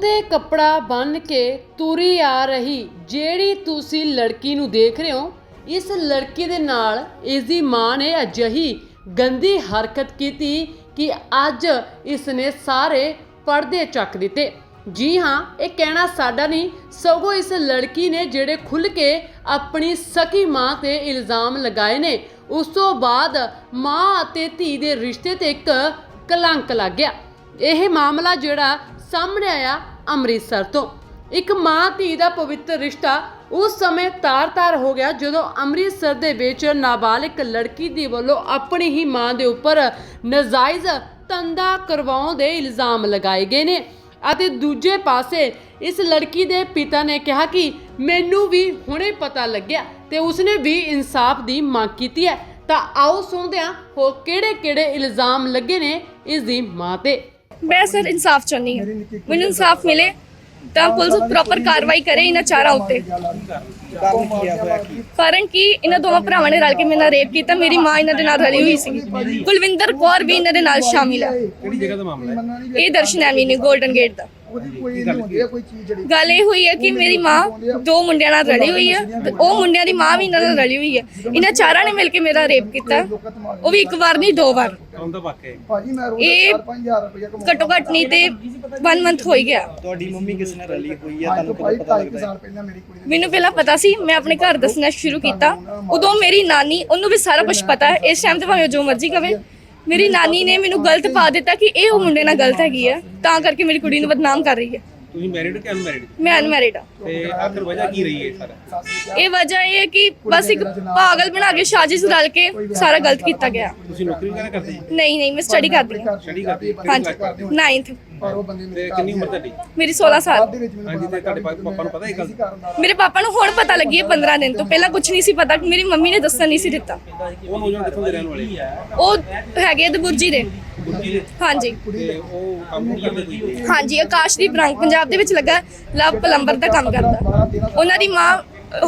ਤੇ ਕੱਪੜਾ ਬੰਨ ਕੇ ਤੁਰੀ ਆ ਰਹੀ ਜਿਹੜੀ ਤੁਸੀਂ ਲੜਕੀ ਨੂੰ ਦੇਖ ਰਹੇ ਹੋ, ਇਸ ਲੜਕੀ ਦੇ ਨਾਲ ਇਸ ਦੀ ਮਾਂ ਨੇ ਅਜਿਹੀ ਗੰਦੀ ਹਰਕਤ ਕੀਤੀ ਕਿ ਅੱਜ ਇਸ ਨੇ ਸਾਰੇ ਪਰਦੇ ਚੱਕ ਦਿੱਤੇ। ਜੀ ਹਾਂ, ਇਹ ਕਹਿਣਾ ਸਾਡਾ ਨਹੀਂ, ਸਗੋਂ ਇਸ ਲੜਕੀ ਨੇ ਜਿਹੜੇ ਖੁੱਲ ਕੇ ਆਪਣੀ ਸਕੀ ਮਾਂ ਤੇ ਇਲਜ਼ਾਮ ਲਗਾਏ ਨੇ, ਉਸ ਤੋਂ ਬਾਅਦ ਮਾਂ ਅਤੇ ਧੀ ਦੇ ਰਿਸ਼ਤੇ ਤੇ ਇੱਕ ਕਲੰਕ ਲੱਗ ਗਿਆ। ਇਹ ਮਾਮਲਾ ਜਿਹੜਾ ਸਾਹਮਣੇ ਆਇਆ ਅੰਮ੍ਰਿਤਸਰ ਤੋਂ। ਇੱਕ ਮਾਂ ਧੀ ਦਾ ਪਵਿੱਤਰ ਰਿਸ਼ਤਾ ਉਸ ਸਮੇਂ ਤਾਰ-ਤਾਰ ਹੋ ਗਿਆ ਜਦੋਂ ਅੰਮ੍ਰਿਤਸਰ ਦੇ ਵਿੱਚ ਨਾਬਾਲਗ ਲੜਕੀ ਦੀ ਵੱਲੋਂ ਆਪਣੀ ਹੀ ਮਾਂ ਦੇ ਉੱਪਰ ਨਜਾਇਜ਼ ਤੰਦਾ ਕਰਵਾਉਣ ਦੇ ਇਲਜ਼ਾਮ ਲਗਾਏ ਗਏ ਨੇ ਅਤੇ ਦੂਜੇ ਪਾਸੇ ਇਸ ਲੜਕੀ ਦੇ ਪਿਤਾ ਨੇ ਕਿਹਾ ਕਿ ਮੈਨੂੰ ਵੀ ਹੁਣੇ ਪਤਾ ਲੱਗਿਆ ਤੇ ਉਸਨੇ ਵੀ ਇਨਸਾਫ ਦੀ ਮੰਗ ਕੀਤੀ ਹੈ। ਤਾਂ ਆਓ ਸੁਣਦੇ ਹਾਂ ਹੋ ਕਿਹੜੇ-ਕਿਹੜੇ ਇਲਜ਼ਾਮ ਲੱਗੇ ਨੇ ਇਸ ਦੀ ਮਾਂ ਤੇ। ਮੈਂ ਸਰ ਇਨਸਾਫ ਚਾਹੁੰਦੀ ਹਾਂ। ਮੈਨੂੰ ਇਨਸਾਫ ਮਿਲੇ ਤਾਂ ਪੁਲਿਸ ਪ੍ਰੋਪਰ ਕਾਰਵਾਈ ਕਰੇ ਇਹਨਾਂ ਚਾਰਾਂ ਉੱਤੇ। ਕਾਰਨ ਕੀ ਆ ਹੋਇਆ ਕੀ ਕਾਰਨ ਕਿ ਇਹਨਾਂ ਦੋਵਾਂ ਭਰਾਵਾਂ ਨੇ ਰਲ ਕੇ ਮੇਰੇ ਨਾਲ ਰੇਪ ਕੀਤਾ, ਮੇਰੀ ਮਾਂ ਇਹਨਾਂ ਦੇ ਨਾਲ ਰਲੀ ਹੋਈ ਸੀ। ਕੁਲਵਿੰਦਰ ਕੌਰ ਵੀ ਇਹਨਾਂ ਦੇ ਨਾਲ ਸ਼ਾਮਿਲ ਹੈ ਕਿਹੜੀ ਜਗ੍ਹਾ ਦਾ ਮਾਮਲਾ ਹੈ ਇਹ ਦਰਸ਼ਨ ਐਵੀ ਨੇ 골ਡਨ ਗੇਟ ਦਾ। ਉਹਦੀ ਕੋਈ ਨਹੀਂ ਹੁੰਦੀ ਹੈ ਕੋਈ ਚੀਜ਼ ਜਿਹੜੀ ਗੱਲ ਇਹ ਹੋਈ ਹੈ ਕਿ ਮੇਰੀ ਮਾਂ ਦੋ ਮੁੰਡਿਆਂ ਨਾਲ ਰਲੀ ਹੋਈ ਹੈ। ਤੇ ਉਹ ਮੁੰਡਿਆਂ ਦੀ ਮਾਂ ਵੀ ਇਹਨਾਂ ਨਾਲ ਰਲੀ ਹੋਈ ਹੈ। ਇਹਨਾਂ ਚਾਰਾਂ ਨੇ ਮਿਲ ਕੇ ਮੇਰਾ ਰੇਪ ਕੀਤਾ। ਉਹ ਵੀ ਇੱਕ ਵਾਰ ਨਹੀਂ ਦੋ ਵਾਰ। ਕੌਣ ਦਾ ਵਾਕਿਆ ਹੈ? ਭਾਜੀ ਮੈਂ ਰੋਜ਼ ਇਹ 4-5000 ਰੁਪਏ ਕਮਾਉਂਦਾ ਘੱਟੋ ਘੱਟ ਨਹੀਂ ਤੇ 1 ਮੰਥ ਹੋ ਹੀ ਗਿਆ। ਤੁਹਾਡੀ ਮੰਮੀ ਕਿਸ ਨਾਲ ਰਲੀ ਹੋਈ ਹੈ? ਤੁਹਾਨੂੰ ਕਦੋਂ ਪਤਾ 2.5 ਲੱਗਦਾ ਸਾਲ ਪਹਿਲਾਂ ਮੇਰੀ ਕੁੜੀ ਨੇ ਮੈਨੂੰ ਪਹਿਲਾਂ ਪਤਾ ਸੀ ਮੈਂ ਆਪਣੇ ਘਰ ਦੱਸਣਾ ਸ਼ੁਰੂ ਕੀਤਾ। ਉਦੋਂ ਮੇਰੀ ਨਾਨੀ ਉਹਨੂੰ ਵੀ ਸਾਰਾ ਕੁਝ ਪਤਾ ਹੈ। ਇਸ ਟਾਈਮ ਤੇ ਭਾਵੇਂ ਜੋ ਮਰਜ਼ੀ ਕਵੇ ਮੇਰੀ ਨਾਨੀ ਨੇ ਮੈਨੂੰ ਗਲਤ ਪਾ ਦਿੱਤਾ ਕਿ ਇਹ ਉਹ ਮੁੰਡੇ ਨਾਲ ਗਲਤ ਹੈਗੀ ਹੈ ਤਾਂ ਕਰਕੇ ਮੇਰੀ ਕੁੜੀ ਨੂੰ ਬਦਨਾਮ ਕਰ ਰਹੀ ਹੈ। ਤੁਸੀਂ ਮੈਰਿਡ ਕਿ ਅਨਮੈਰਿਡ ਮੈਂ ਅਨਮੈਰਿਡ ਆ। ਤੇ ਆਖਰ ਵਜ੍ਹਾ ਕੀ ਰਹੀ ਹੈ ਸਾਰਾ? ਇਹ ਵਜ੍ਹਾ ਇਹ ਹੈ ਕਿ ਬਸ ਇੱਕ ਪਾਗਲ ਬਣਾ ਕੇ ਸਾਜ਼ਿਸ਼ ਰਲ ਕੇ ਸਾਰਾ ਗਲਤ ਕੀਤਾ ਗਿਆ। ਤੁਸੀਂ ਨੌਕਰੀ ਵਗੈਰਾ ਕਰਦੇ ਜੀ? ਨਹੀਂ ਨਹੀਂ ਮੈਂ ਸਟੱਡੀ ਕਰਦੀ ਹਾਂ। ਸਟੱਡੀ ਕਰਦੇ ਜੀ ਹਾਂਜੀ 9th ਪਰ ਉਹ ਬੰਦੇ ਤੇ ਮੇਰੇ ਕਿੰਨੀ ਉਮਰ ਤੁਹਾਡੀ? ਮੇਰੀ 16 ਸਾਲ। ਹਾਂਜੀ ਤੇ ਤੁਹਾਡੇ ਪਾ- ਪਾਪਾ ਨੂੰ ਪਤਾ ਇਹ ਗੱਲ? ਮੇਰੇ ਪਾਪਾ ਨੂੰ ਹੁਣ ਪਤਾ ਲੱਗੀ ਹੈ 15 ਦਿਨ ਤੋਂ। ਪਹਿਲਾਂ ਕੁਝ ਨਹੀਂ ਸੀ ਪਤਾ ਮੇਰੀ ਮੰਮੀ ਨੇ ਦੱਸਣ ਨਹੀਂ ਸੀ ਦਿੱਤਾ। ਉਹ ਨੌਜਵਾਨ ਕਿੱਥੋਂ ਦੇ ਰਹਿਣ ਵਾਲੇ? ਉਹ ਹੈਗੇ ਦਬੁਰਜੀ ਦੇ ਗੁਰਜੀ ਦੇ। ਹਾਂਜੀ। ਹਾਂਜੀ ਆਕਾਸ਼ਦੀਪ ਰੰਗ ਪੰਜਾਬ ਦੇ ਵਿੱਚ ਲੱਗਾ ਲਵ ਪਲੰਬਰ ਦਾ ਕੰਮ ਕਰਦਾ। ਉਹਨਾਂ ਦੀ ਮਾਂ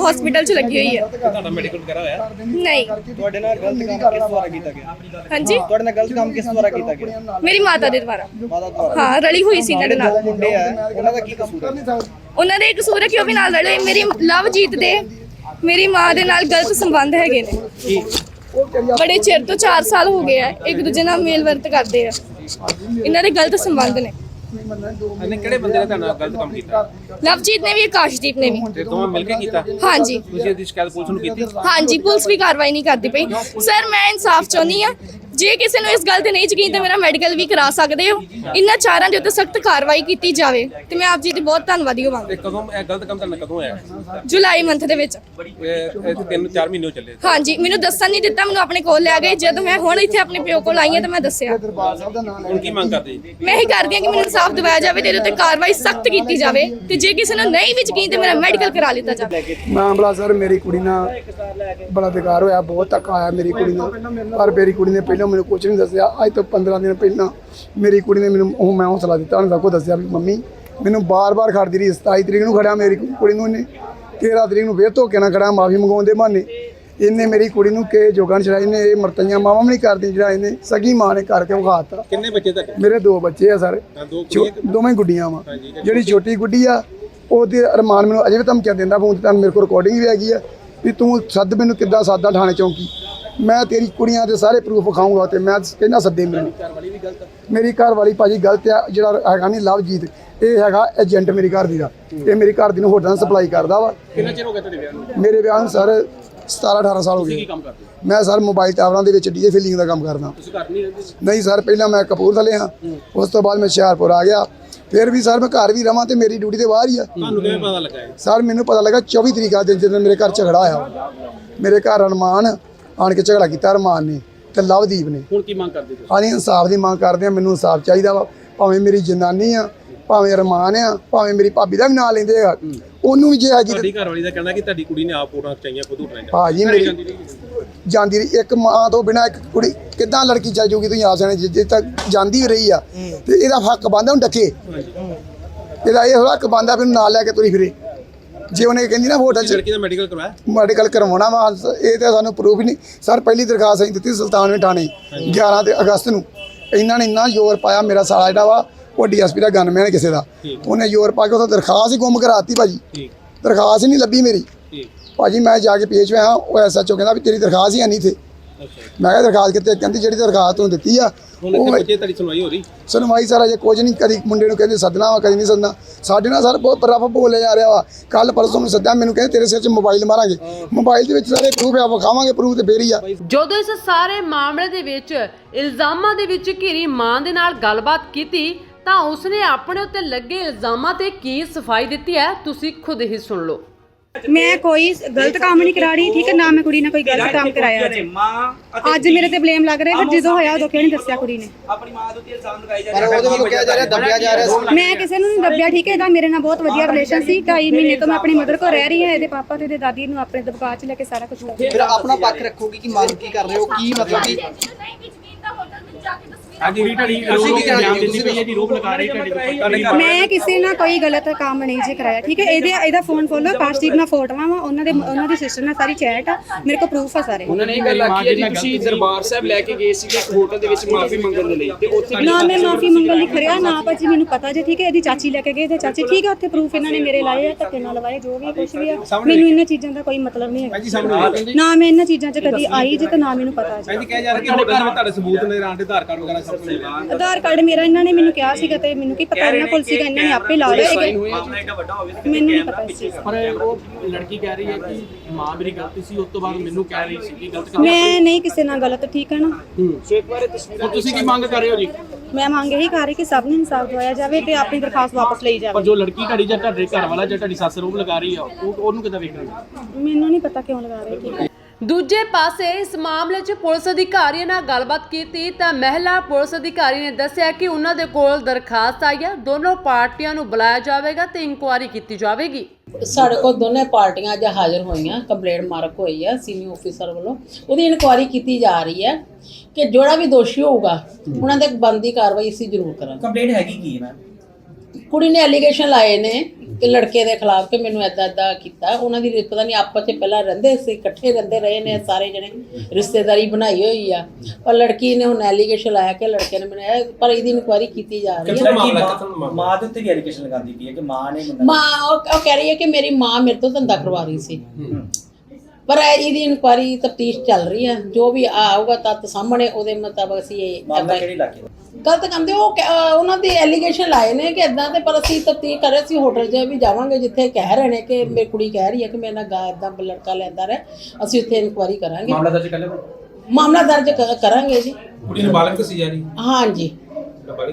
ਹਸਪੀਟਲ 'ਚ ਲੱਗੀ ਹੋਈ ਹੈ। ਤੁਹਾਡਾ ਮੈਡੀਕਲ ਵਗੈਰਾ ਹੋਇਆ? ਨਹੀਂ। ਤੁਹਾਡੇ ਨਾਲ ਗਲਤ ਕੰਮ ਕਿਸ ਦੁਆਰਾ ਕੀਤਾ ਗਿਆ? ਹਾਂਜੀ? ਤੁਹਾਡੇ ਨਾਲ ਗਲਤ ਕੰਮ ਕਿਸ ਦੁਆਰਾ ਕੀਤਾ ਗਿਆ? ਮੇਰੀ ਮਾਤਾ ਦੇ ਦੁਆਰਾ। ਹਾਂ ਰਲੀ ਹੋਈ ਸੀ ਇਹਨਾਂ ਨਾਲ। ਮੁੰਡੇ ਆ ਉਹਨਾਂ ਦਾ ਕੀ ਕਸੂਰ ਹੈ? ਉਹਨਾਂ ਦੇ ਕਸੂਰ ਹੈ ਕਿ ਉਹ ਵੀ ਨਾਲ ਰਲੇ। ਮੇਰੀ ਲਵਜੀਤ ਦੇ ਮੇਰੀ ਮਾਂ ਦੇ ਨਾਲ ਗਲਤ ਸੰਬੰਧ ਹੈਗੇ ਨੇ। ਕੀ? ਬੜੇ ਚਿਰ ਤੋਂ 4 ਸਾਲ ਹੋ ਗਏ ਆ ਇੱਕ ਦੂਜੇ ਨਾਲ ਮੇਲ ਵਰਤ ਕਰਦੇ ਆ। ਇਹਨਾਂ ਦੇ ਗਲਤ ਸੰਬੰਧ ਨੇ। ਇਹਨੇ ਕਿਹੜੇ ਬੰਦੇ ਨੇ ਤੁਹਾਡੇ ਗਲਤ ਕੰਮ ਕੀਤਾ? ਲਵਜੀਤ ਨੇ ਵੀ ਆਕਾਸ਼ਦੀਪ ਨੇ ਵੀ। ਤੇ ਦੋਵਾਂ ਮਿਲ ਕੇ ਕੀਤਾ? ਹਾਂਜੀ। ਤੁਸੀਂ ਇਹਦੀ ਸ਼ਿਕਾਇਤ ਪੁਲਿਸ ਨੂੰ ਕੀਤੀ? ਹਾਂਜੀ ਪੁਲਿਸ ਵੀ ਕਾਰਵਾਈ ਨਹੀਂ ਕਰਦੀ ਪਈ। ਸਰ ਮੈਂ ਇਨਸਾਫ ਚਾਹੁੰਦੀ ਆ ਜੇ ਕਿਸੇ ਨੂੰ ਇਸ ਗੱਲ ਤੇ ਨਹੀਂ ਯਕੀਨ ਤਾਂ ਮੇਰਾ ਮੈਡੀਕਲ ਵੀ ਕਰਾ ਸਕਦੇ ਹੋ। ਇਹਨਾਂ ਚਾਰਾਂ ਦੇ ਉੱਤੇ ਸਖਤ ਕਾਰਵਾਈ ਕੀਤੀ ਜਾਵੇ। ਤੇ ਮੈਂ ਆਪ ਜੀ ਦੀ ਬਹੁਤ ਧੰਨਵਾਦੀ ਤੇ ਹੋਵਾਂਗੀ ਕਦੋਂ ਇਹ ਗਲਤ ਕੰਮ ਨਾਲ ਕਦੋਂ ਹੋਇਆ? ਜੁਲਾਈ ਮੰਥ ਦੇ ਵਿੱਚ। ਇਹ ਇਹ ਤਿੰਨ ਚਾਰ ਮਹੀਨੇ ਹੋ ਚੱਲੇ। ਹਾਂਜੀ ਮੈਨੂੰ ਦੱਸਣ ਨਹੀਂ ਦਿੱਤਾ ਮੈਨੂੰ ਆਪਣੇ ਕੋਲ ਲੈ ਗਏ। ਜਦ ਮੈਂ ਹੁਣ ਇੱਥੇ ਆਪਣੇ ਪਿਓ ਕੋਲ ਆਈ ਹਾਂ ਤਾਂ ਮੈਂ ਦੱਸਿਆ। ਦਰਬਾਰ ਸਾਹਿਬ ਦਾ ਨਾਮ ਲੈ ਹੁਣ ਕੀ ਮੰਗ ਕਰਦੇ? ਜੀ ਮੈਂ ਇਹ ਕਰਦੀ ਹਾਂ ਕਿ ਮੈਨੂੰ ਇਨਸਾਫ ਦਿਵਾਇਆ ਜਾਵੇ ਤੇ ਇਹਦੇ ਉੱਤੇ ਕਾਰਵਾਈ ਸਖਤ ਕੀਤੀ ਜਾਵੇ। ਤੇ ਜੇ ਕਿਸੇ ਨੂੰ ਨਹੀਂ ਵੀ ਯਕੀਨ ਤੇ ਮੇਰਾ ਮੈਡੀਕਲ ਕਰਾ ਲਿੱਤਾ ਜਾਵੇ। ਮਾਮਲਾ ਸਰ ਮੇਰੀ ਕੁੜੀ ਨਾਲ ਬੜਾ ਬੇਕਾਰ ਹੋਇਆ ਬਹੁਤ ਧੱਕਾ ਆਇਆ ਮੇਰੀ ਕੁੜੀ ਨਾਲ। ਪਰ ਮੇਰੀ ਕੁੜੀ ਨੇ ਪਹਿਲਾਂ ਮੈਨੂੰ ਕੁਝ ਨਹੀਂ ਦੱਸਿਆ। ਅੱਜ ਤੋਂ 15 ਦਿਨ ਪਹਿਲਾਂ ਮੇਰੀ ਕੁੜੀ ਨੇ ਮੈਨੂੰ ਉਹ ਮੈਂ ਹੌਸਲਾ ਦਿੱਤਾ ਉਹਨੇ ਸਭ ਕੁਝ ਦੱਸਿਆ ਵੀ ਮੰਮੀ ਮੈਨੂੰ ਬਾਰ-ਬਾਰ ਖੜਦੀ ਰਹੀ। 27 ਤਰੀਕ ਨੂੰ ਖੜਿਆ ਮੇਰੀ ਕੁੜੀ ਨੂੰ ਇਹਨੇ 13 ਤਰੀਕ ਨੂੰ ਫੇਰ ਧੋਕੇ ਨਾਲ ਖੜਾ ਮਾਫੀ ਮੰਗਾਉਣ ਦੇ ਬਹਾਨੇ। ਇਹਨੇ ਮੇਰੀ ਕੁੜੀ ਨੂੰ ਕਿ ਜੋਗਨ ਚੜਾਈ ਨੇ ਇਹ ਮਰਤਈਆਂ ਮਾਵਾਂ ਵੀ ਨਹੀਂ ਕਰਦੀ ਜਿਹੜਾ ਇਹਨੇ ਸਗੀ ਮਾਂ ਨੇ ਕਰਕੇ ਵਿਖਾਤਾ ਕਿੰਨੇ ਬੱਚੇ ਤੁਹਾਡੇ ਮੇਰੇ ਦੋ ਬੱਚੇ ਆ ਸਰ। ਦੋਵੇਂ ਗੁੱਡੀਆਂ ਵਾ। ਜਿਹੜੀ ਛੋਟੀ ਗੁੱਡੀ ਆ ਉਹਦੇ ਅਰਮਾਨ ਮੈਨੂੰ ਅਜੇ ਵੀ ਧਮਕੀਆਂ ਦਿੰਦਾ ਫੋਨ ਤੇ ਤਾਂ ਮੇਰੇ ਕੋਲ ਰਿਕਾਰਡਿੰਗ ਵੀ ਹੈਗੀ ਆ ਵੀ ਤੂੰ ਸੱਦ ਮੈਨੂੰ ਕਿੱਦਾਂ ਸਾਦਾ ਥਾਣੇ ਚੌਂਕੀ। ਮੈਂ ਤੇਰੀ ਕੁੜੀਆਂ ਦੇ ਸਾਰੇ ਪ੍ਰੂਫ ਵਿਖਾਊਂਗਾ ਤੇ ਮੈਂ ਕਹਿੰਦਾ ਸੱਦੇ ਮੈਨੂੰ। ਮੇਰੀ ਘਰ ਵਾਲੀ ਭਾਜੀ ਗਲਤ ਆ ਜਿਹੜਾ ਹੈਗਾ ਨਹੀਂ ਲਵਜੀਤ ਇਹ ਹੈਗਾ ਏਜੰਟ ਮੇਰੀ ਘਰ ਦੀ ਦਾ। ਇਹ ਮੇਰੀ ਘਰ ਦੀ ਨੂੰ ਹੋਟਲਾਂ ਸਪਲਾਈ ਕਰਦਾ ਵਾ। ਕਿੰਨਾ ਚਿਰ ਹੋ ਗਿਆ ਤੁਹਾਡੇ ਵਿਆਹ ਨੂੰ? ਮੇਰੇ ਵਿਆਹ ਨੂੰ ਸਰ 17 18 ਸਾਲ ਹੋ ਕੀ ਗਏ ਕੰਮ ਕਰਦੇ ਹੋ? ਮੈਂ ਸਰ ਮੋਬਾਈਲ ਟਾਵਰਾਂ ਦੇ ਵਿੱਚ ਡੀਜੇ ਫਿਲਿੰਗ ਦਾ ਕੰਮ ਕਰਦਾ। ਨਹੀਂ ਸਰ ਪਹਿਲਾਂ ਮੈਂ ਕਪੂਰਥਲੇ ਹਾਂ। ਉਸ ਤੋਂ ਬਾਅਦ ਮੈਂ ਹੁਸ਼ਿਆਰਪੁਰ ਆ ਗਿਆ। ਫਿਰ ਵੀ ਸਰ ਮੈਂ ਘਰ ਵੀ ਰਵਾਂ ਤੇ ਮੇਰੀ ਡਿਊਟੀ ਤੇ ਬਾਹਰ ਹੀ ਆ। ਤੁਹਾਨੂੰ ਕਿਵੇਂ ਪਤਾ ਲੱਗਾ ਸਰ ਮੈਨੂੰ ਪਤਾ ਲੱਗਾ 24 ਤਰੀਕ ਆ ਦਿਨ ਜਦੋਂ ਮੇਰੇ ਘਰ ਝਗੜਾ ਆਇਆ ਮੇਰੇ ਘਰ ਅਰਮਾਨ ਆਣ ਕੇ ਝਗੜਾ ਕੀਤਾ ਅਰਮਾਨ ਨੇ ਤੇ ਲਵਦੀਪ ਨੇ। ਹੁਣ ਕੀ ਮੰਗ ਕਰਦੇ ਤੁਸੀਂ? ਆਨੀ ਇਨਸਾਫ ਦੀ ਮੰਗ ਕਰਦੇ ਆ ਮੈਨੂੰ ਇਨਸਾਫ ਚਾਹੀਦਾ ਵਾ। ਭਾਵੇਂ ਮੇਰੀ ਜਨਾਨੀ ਆ ਭਾਵੇਂ ਅਰਮਾਨ ਆ ਭਾਵੇਂ ਮੇਰੀ ਭਾਬੀ ਦਾ ਵੀ ਨਾਂ ਲੈਂਦੇ ਆ। ਉਹਨੂੰ ਵੀ ਜੇ ਹੈਗੀ ਤੇ ਤੁਹਾਡੀ ਘਰ ਵਾਲੀ ਦਾ ਕਹਿਣਾ ਕਿ ਤੁਹਾਡੀ ਕੁੜੀ ਨੇ ਆਪ ਫੋਟੋਆਂ ਖਿਚਾਈਆਂ ਖੁਦ ਉਠਾਈਆਂ ਭਾਜੀ ਮੇਰੀ ਜਾਂਦੀ ਰਹੀ ਇੱਕ ਮਾਂ ਤੋਂ ਬਿਨਾ ਇੱਕ ਕੁੜੀ ਕਿੱਦਾਂ ਲੜਕੀ ਚੱਲ ਜੂਗੀ ਤੁਸੀਂ ਆਪ ਜਾਣੇ ਜੇ ਤੱਕ ਜਾਂਦੀ ਰਹੀ ਆ। ਤੇ ਇਹਦਾ ਹੱਕ ਬੰਦਾ ਹੁਣ ਡੱਕੇ। ਇਹਦਾ ਇਹ ਹੱਕ ਬੰਦਾ ਉਹਨੂੰ ਨਾਲ ਲੈ ਕੇ ਤੁਰੀ ਫਿਰੇ। ਜੇ ਉਹਨੇ ਕਹਿੰਦੀ ਨਾ ਹੋਟਲ ਚ ਲੜਕੀ ਦਾ ਮੈਡੀਕਲ ਕਰਵਾਇਆ? ਮੈਡੀਕਲ ਕਰਵਾਉਣਾ ਵਾ ਇਹ ਤਾਂ ਸਾਨੂੰ ਪ੍ਰੂਫ ਹੀ ਨਹੀਂ। ਸਰ ਪਹਿਲੀ ਦਰਖਾਸਤ ਅਸੀਂ ਦਿੱਤੀ ਸੁਲਤਾਨਵੇਂ ਥਾਣੇ 11 ਤੇ ਅਗਸਤ ਨੂੰ। ਇਹਨਾਂ ਨੇ ਇੰਨਾ ਜ਼ੋਰ ਪਾਇਆ ਮੇਰਾ ਸਾਲਾ ਜਿਹੜਾ ਵਾ ਉਹ ਡੀਐਸਪੀ ਦਾ ਗਨਮੈਨ ਕਿਸੇ ਦਾ। ਉਹਨੇ ਜ਼ੋਰ ਪਾ ਕੇ ਉਹ ਦਰਖਾਸਤ ਹੀ ਗੁੰਮ ਕਰਾਤੀ ਭਾਜੀ। ਦਰਖਾਸਤ ਹੀ ਨਹੀਂ ਲੱਭੀ ਮੇਰੀ। ਭਾਜੀ ਮੈਂ ਜਾ ਕੇ ਪੇਸ਼ ਹੋਇਆ ਉਹ ਐਸਐਚਓ ਕਹਿੰਦਾ ਵੀ ਤੇਰੀ ਦਰਖਾਸਤ ਹੀ ਨਹੀਂ ਥੇ ਮੈਂ ਕਿਹਾ ਦਰਖਾਸਤ ਕਿੱਥੇ ਕਹਿੰਦੀ ਜਿਹੜੀ ਦਰਖਾਸਤ ਤੂੰ ਦਿੱਤੀ ਆ ਹੁਣ ਇੱਥੇ ਉਹ ਬੱਚੇ ਤੁਹਾਡੀ ਸੁਣਵਾਈ ਹੋ ਰਹੀ? ਸੁਣਵਾਈ ਸਾਰਾ ਜੇ ਕੁਝ ਨਹੀਂ ਕਦੀ ਮੁੰਡੇ ਨੂੰ ਕਹਿੰਦੇ ਸੱਦਣਾ ਵਾ ਕਦੀ ਨਹੀਂ ਸੱਦਣਾ। ਸਾਡੇ ਨਾਲ ਸਰ ਬਹੁਤ ਰਫ ਬੋਲਿਆ ਜਾ ਰਿਹਾ ਵਾ। ਕੱਲ ਪਰਸੋਂ ਨੂੰ ਸੱਦਿਆ ਮੈਨੂੰ ਕਹਿੰਦੇ ਤੇਰੇ ਸਿਰ 'ਚ ਮੋਬਾਈਲ ਮਾਰਾਂਗੇ। ਮੋਬਾਈਲ ਦੇ ਵਿੱਚ ਸਾਰੇ ਪ੍ਰੂਫ ਆ ਵਿਖਾਵਾਂਗੇ ਪ੍ਰੂਫ ਤੇ ਫੇਰ ਹੀ ਆ। ਜਦੋਂ ਇਸ ਸਾਰੇ ਮਾਮਲੇ ਦੇ ਵਿੱਚ ਇਲਜ਼ਾਮਾਂ ਦੇ ਵਿੱਚ ਘਿਰੀ ਮਾਂ ਦੇ ਨਾਲ ਗੱਲਬਾਤ ਕੀਤੀ ਤਾਂ ਉਸਨੇ ਆਪਣੇ ਉੱਤੇ ਲੱਗੇ ਇਲਜ਼ਾਮਾਂ ਤੇ ਕੀ ਸਫ਼ਾਈ ਦਿੱਤੀ ਹੈ ਤੁਸੀਂ ਖੁਦ ਹੀ ਸੁਣ ਲਓ। ਮੈਂ ਕੋਈ ਗਲਤ ਕੰਮ ਨਹੀਂ ਕਰਾ ਰਹੀ ਠੀਕ ਹੈ ਨਾ ਮੈਂ ਕੁੜੀ ਨਾਲ ਕੋਈ ਗਲਤ ਕੰਮ ਕਰਾਇਆ ਅੱਜ ਅੱਜ ਮੇਰੇ ਤੇ ਬਲੇਮ ਲੱਗ ਰਿਹਾ ਫਿਰ ਜਦੋਂ ਹੋਇਆ ਉਦੋਂ ਕਿਉਂ ਨਹੀਂ ਦੱਸਿਆ ਕੁੜੀ ਨੇ ਆਪਣੀ ਮਾਂ ਦੇ ਉੱਤੇ ਇਲਜ਼ਾਮ ਲਗਾਏ ਜਾ ਪਰ ਉਹਦੇ ਵੱਲੋਂ ਕਿਹਾ ਜਾ ਰਿਹਾ ਦੱਬਿਆ ਜਾ ਰਿਹਾ ਸੀ ਮੈਂ ਕਿਸੇ ਨੂੰ ਨਹੀਂ ਦੱਬਿਆ ਠੀਕ ਹੈ ਇਹਦਾ ਮੇਰੇ ਨਾਲ ਬਹੁਤ ਵਧੀਆ ਰਿਲੇਸ਼ਨ ਸੀ ਢਾਈ ਮਹੀਨੇ ਤੋਂ ਮੈਂ ਆਪਣੀ ਮਦਰ ਕੋਲ ਰਹਿ ਰਹੀ ਹਾਂ ਇਹਦੇ ਪਾਪਾ ਤੇ ਇਹਦੇ ਦਾਦੀ ਨੂੰ ਆਪਣੇ ਦਬਕਾ 'ਚ ਲੈ ਕੇ ਸਾਰਾ ਕੁਝ ਕਰ ਫਿਰ ਆਪਣਾ ਪੱਖ ਰੱਖੋਗੇ ਕਿ ਮੰਗ ਕੀ ਕਰ ਰਹੇ ਹੋ ਕੀ ਮਤਲਬ ਕਿ ਹੋ? ਹੈ ਜੀ ਲਗਾ ਰਹੀ ਤੁਹਾਡੇ ਮੈਂ ਕਿਸੇ ਨਾਲ ਕੋਈ ਗਲਤ ਕੰਮ ਨਹੀਂ ਜੀ ਕਰਾਇਆ ਠੀਕ ਹੈ? ਇਹਦੇ ਇਹਦਾ ਫੋਨ ਫੋਲੋ ਕਾਸ਼ਦੀਪ ਨਾਲ ਫੋਟੋਆਂ ਵਾ ਉਹਨਾਂ ਦੇ ਉਹਨਾਂ ਦੀ ਸਿਸਟਰ ਨਾਲ ਸਾਰੀ ਚੈਟ ਆ ਮੇਰੇ ਕੋਲ ਪ੍ਰੂਫ ਆ ਸਾਰੇ। ਉਹਨਾਂ ਨੇ ਇਹ ਗੱਲ ਆਖੀ ਹੈ ਜੀ ਤੁਸੀਂ ਦਰਬਾਰ ਸਾਹਿਬ ਲੈ ਕੇ ਗਏ ਸੀਗੇ ਇੱਕ ਹੋਟਲ ਦੇ ਵਿੱਚ ਮਾਫੀ ਮੰਗਣ ਦੇ ਲਈ ਤੇ ਉੱਥੇ ਨਾ ਮੈਂ ਮਾਫੀ ਮੰਗਣ ਲਈ ਖੜਿਆ ਨਾ ਭਾਜੀ ਮੈਨੂੰ ਪਤਾ ਜੇ ਠੀਕ ਹੈ? ਇਹਦੀ ਚਾਚੀ ਲੈ ਕੇ ਗਏ ਤੇ ਚਾਚੀ ਠੀਕ ਹੈ ਉੱਥੇ ਪ੍ਰੂਫ ਇਹਨਾਂ ਨੇ ਮੇਰੇ ਲਾਏ ਆ ਧੱਕੇ ਨਾਲ ਲਵਾਏ ਜੋ ਵੀ ਕੁਝ ਵੀ ਆ। ਮੈਨੂੰ ਇਹਨਾਂ ਚੀਜ਼ਾਂ ਦਾ ਕੋਈ ਮਤਲਬ ਨਹੀਂ ਹੈਗਾ। ਨਾ ਮੈਂ ਇਹਨਾਂ ਚੀਜ਼ਾਂ 'ਚ ਕਦੀ ਆਈ ਜੇ ਤੇ ਨਾ ਮੈਨੂੰ ਪਤਾ ਜੀ। ਕਹਿੰਦੀ ਕਹਿ ਜਾ ਰਿਹਾ ਕਿ ਤੁਹਾਡੇ ਸਬੂਤ ਨੇ ਰਾਂ ਦੇ ਆਧਾਰ ਕਾਰਡ ਵਗੈਰਾ ਆਧਾਰ ਕਾਰਡ ਮੇਰਾ ਇਹਨਾਂ ਨੇ ਮੈਨੂੰ ਕਿਹਾ ਸੀਗਾ ਤੇ ਮੈਨੂੰ ਕੀ ਪਤਾ ਇਹਨਾਂ ਕੋਲ ਸੀਗਾ ਇਹਨਾਂ ਨੇ ਆਪੇ ਲਾ ਲਿਆ ਹੈਗੇ। ਮਾਮਲਾ ਏਡਾ ਵੱਡਾ ਹੋਵੇ ਮੈਨੂੰ ਨਹੀਂ ਪਤਾ ਦਾ ਪਰ ਉਹ ਲੜਕੀ ਕਹਿ ਰਹੀ ਹੈ ਕਿ ਮਾਂ ਮੇਰੀ ਗਲਤੀ ਸੀ ਉਸ ਤੋਂ ਬਾਅਦ ਮੈਨੂੰ ਕਹਿ ਰਹੀ ਸੀ ਕਿ ਗਲਤ ਕੰਮ ਮੈਂ ਨਹੀਂ ਕਿਸੇ ਨਾਲ ਗਲਤ ਠੀਕ ਹੈ ਨਾ? ਸੋ ਇੱਕ ਵਾਰ ਤਸਵੀਰਾਂ ਤੁਸੀਂ ਕੀ ਮੰਗ ਕਰ ਰਹੇ ਹੋ ਜੀ? ਮੈਂ ਮੰਗ ਇਹੀ ਕਰ ਰਹੀ ਕਿ ਸਭ ਨੂੰ ਇਨਸਾਫ ਦਵਾਇਆ ਜਾਵੇ ਤੇ ਆਪਣੀ ਦਰਖਾਸਤ ਵਾਪਸ ਲਈ ਪਰ ਜਾਵੇ ਜੋ ਲੜਕੀ ਤੁਹਾਡੀ ਜਾਂ ਤੁਹਾਡੇ ਘਰ ਵਾਲਾ ਜਾਂ ਤੁਹਾਡੀ ਸੱਸ ਰੋਪ ਲਗਾ ਰਹੀ ਆ ਉਹ ਉਹਨੂੰ ਕਿੱਦਾਂ ਵੇਖਣਾ ਮੈਨੂੰ ਨਹੀਂ ਪਤਾ ਕਿਉਂ ਲਗਾ ਰਹੇ ਠੀਕ ਹੈ। ਦੂਜੇ ਪਾਸੇ ਇਸ ਮਾਮਲੇ 'ਚ ਪੁਲਿਸ ਅਧਿਕਾਰੀਆਂ ਨਾਲ ਗੱਲਬਾਤ ਕੀਤੀ ਤਾਂ ਮਹਿਲਾ ਪੁਲਿਸ ਅਧਿਕਾਰੀ ਨੇ ਦੱਸਿਆ ਕਿ ਉਹਨਾਂ ਦੇ ਕੋਲ ਦਰਖਾਸਤ ਆਈ ਹੈ ਦੋਨੋਂ ਪਾਰਟੀਆਂ ਨੂੰ ਬੁਲਾਇਆ ਜਾਵੇਗਾ ਤੇ ਇਨਕੁਆਇਰੀ ਕੀਤੀ ਜਾਵੇਗੀ। ਸਾਡੇ ਕੋਲ ਦੋਨੇ ਪਾਰਟੀਆਂ ਅੱਜ ਹਾਜ਼ਰ ਹੋਈਆਂ ਕੰਪਲੇਂਟ ਮਾਰਕ ਹੋਈ ਹੈ ਸੀਨੀਅਰ ਅਫੀਸਰ ਵੱਲੋਂ। ਉਹਦੀ ਇਨਕੁਆਇਰੀ ਕੀਤੀ ਜਾ ਰਹੀ ਹੈ ਕਿ ਜਿਹੜਾ ਵੀ ਦੋਸ਼ੀ ਹੋਊਗਾ ਉਹਨਾਂ ਦੇ ਬੰਦੀ ਕਾਰਵਾਈ ਅਸੀਂ ਜ਼ਰੂਰ ਕਰਾਂਗੇ। ਕੰਪਲੇਂਟ ਹੈਗੀ ਕੀ ਹੈ ਮੈਮ? ਕੁੜੀ ਨੇ ਐਲੀਗੇਸ਼ਨ ਲਾਏ ਨੇ ਕਿ ਲੜਕੇ ਦੇ ਖਿਲਾਫ ਕਿ ਮੈਨੂੰ ਐਦਾਂ ਐਦਾਂ ਕੀਤਾ। ਉਹਨਾਂ ਦੀ ਰਿ- ਪਤਾ ਨਹੀਂ ਆਪਸ 'ਚ ਪਹਿਲਾਂ ਰਹਿੰਦੇ ਸੀ ਇਕੱਠੇ ਰਹਿੰਦੇ ਰਹੇ ਨੇ ਸਾਰੇ ਜਣੇ ਰਿਸ਼ਤੇਦਾਰੀ ਬਣਾਈ ਹੋਈ ਆ। ਪਰ ਲੜਕੀ ਨੇ ਹੁਣ ਐਲੀਗੇਸ਼ਨ ਲਾਇਆ ਕਿ ਲੜਕੇ ਨੇ ਮੈਨੂੰ ਇਹ- ਪਰ ਇਹਦੀ ਇਨਕੁਆਇਰੀ ਕੀਤੀ ਜਾ ਰਹੀ ਹੈ। ਲੜਕੀ ਮਾਂ ਮਾਂ ਦੇ ਉੱਤੇ ਵੀ ਐਲੀਗੇਸ਼ਨ ਲਗਾਉਂਦੀ ਪਈ ਹੈ ਕਿ ਮਾਂ ਨੇ ਮੁੰਡਾ ਮਾਂ ਉਹ ਉਹ ਕਹਿ ਰਹੀ ਹੈ ਕਿ ਮੇਰੀ ਮਾਂ ਮੇਰੇ ਤੋਂ ਧੰਦਾ ਕਰਵਾ ਰਹੀ ਸੀ। ਪਰ ਇਹ- ਇਹਦੀ ਇਨਕੁਆਰੀ ਤਫਤੀਸ਼ ਚੱਲ ਰਹੀ ਹੈ ਜੋ ਵੀ ਆਊਗਾ ਤੱਤ ਸਾਹਮਣੇ ਉਹਦੇ ਮੁਤਾਬਕ ਅਸੀਂ ਇਹ ਮਾਮਲਾ ਕਿਹੜੇ ਇਲਾਕੇ ਦਾ? ਗਲਤ ਕਹਿੰਦੇ ਉਹ ਉਹਨਾਂ ਦੇ ਐਲੀਗੇਸ਼ਨ ਲਾਏ ਨੇ ਕਿ ਇਦਾਂ ਤੇ ਪਰ ਅਸੀਂ ਤਫਤੀਸ਼ ਕਰ ਰਹੇ ਸੀ ਹੋਟਲ 'ਚ ਵੀ ਜਾਵਾਂਗੇ ਜਿੱਥੇ ਕਹਿ ਰਹੇ ਨੇ ਕਿ ਮੇਰੀ ਕੁੜੀ ਕਹਿ ਰਹੀ ਹੈ ਕਿ ਮੇਰੇ ਨਾਲ ਗਾ ਇਦਾਂ ਲੜਕਾ ਲੈਂਦਾ ਰਿਹਾ ਅਸੀਂ ਉੱਥੇ ਇਨਕੁਆਰੀ ਕਰਾਂਗੇ। ਮਾਮਲਾ ਦਰਜ ਕਰ ਲਿਆ? ਮਾਮਲਾ ਦਰਜ ਕ- ਕਰਾਂਗੇ ਜੀ। ਕੁੜੀ ਨੂੰ ਬਾਲਗ ਹਾਂਜੀ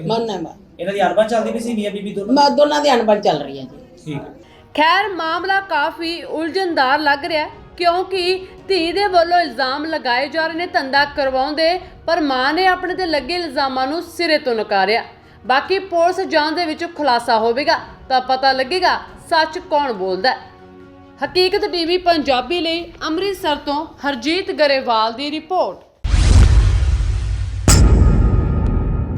ਮੰਨਣਾ ਮੈਂ ਇਹਨਾਂ ਦੀ ਚੱਲਦੀ ਸੀ ਮੀਆਂ ਬੀਬੀ ਦੋਨੋਂ ਮੈਂ ਦੋਨਾਂ ਦੀ ਅਣਬਣ ਚੱਲ ਰਹੀ ਹੈ ਜੀ। ਠੀਕ। ਹੈ ਖੈਰ ਮਾਮਲਾ ਕਾਫੀ ਉਲਝਣਦਾਰ ਲੱਗ ਰਿਹਾ ਹੈ। ਕਿਉਂਕਿ ਧੀ ਦੇ ਵੱਲੋਂ ਇਲਜ਼ਾਮ ਲਗਾਏ ਜਾ ਰਹੇ ਨੇ ਧੰਦਾ ਕਰਵਾਉਂਦੇ, ਪਰ ਮਾਂ ਨੇ ਆਪਣੇ ਤੇ ਲੱਗੇ ਇਲਜ਼ਾਮਾਂ ਨੂੰ ਸਿਰੇ ਤੋਂ ਨਕਾਰਿਆ। ਬਾਕੀ ਪੁਲਿਸ ਜਾਂਚ ਦੇ ਵਿੱਚ ਖੁਲਾਸਾ ਹੋਵੇਗਾ, ਤਾਂ ਪਤਾ ਲੱਗੇਗਾ ਸੱਚ ਕੌਣ ਬੋਲਦਾ ਹੈ। ਹਕੀਕਤ ਟੀਵੀ ਪੰਜਾਬੀ ਲਈ ਅੰਮ੍ਰਿਤਸਰ ਤੋਂ ਹਰਜੀਤ ਗਰੇਵਾਲ ਦੀ ਰਿਪੋਰਟ।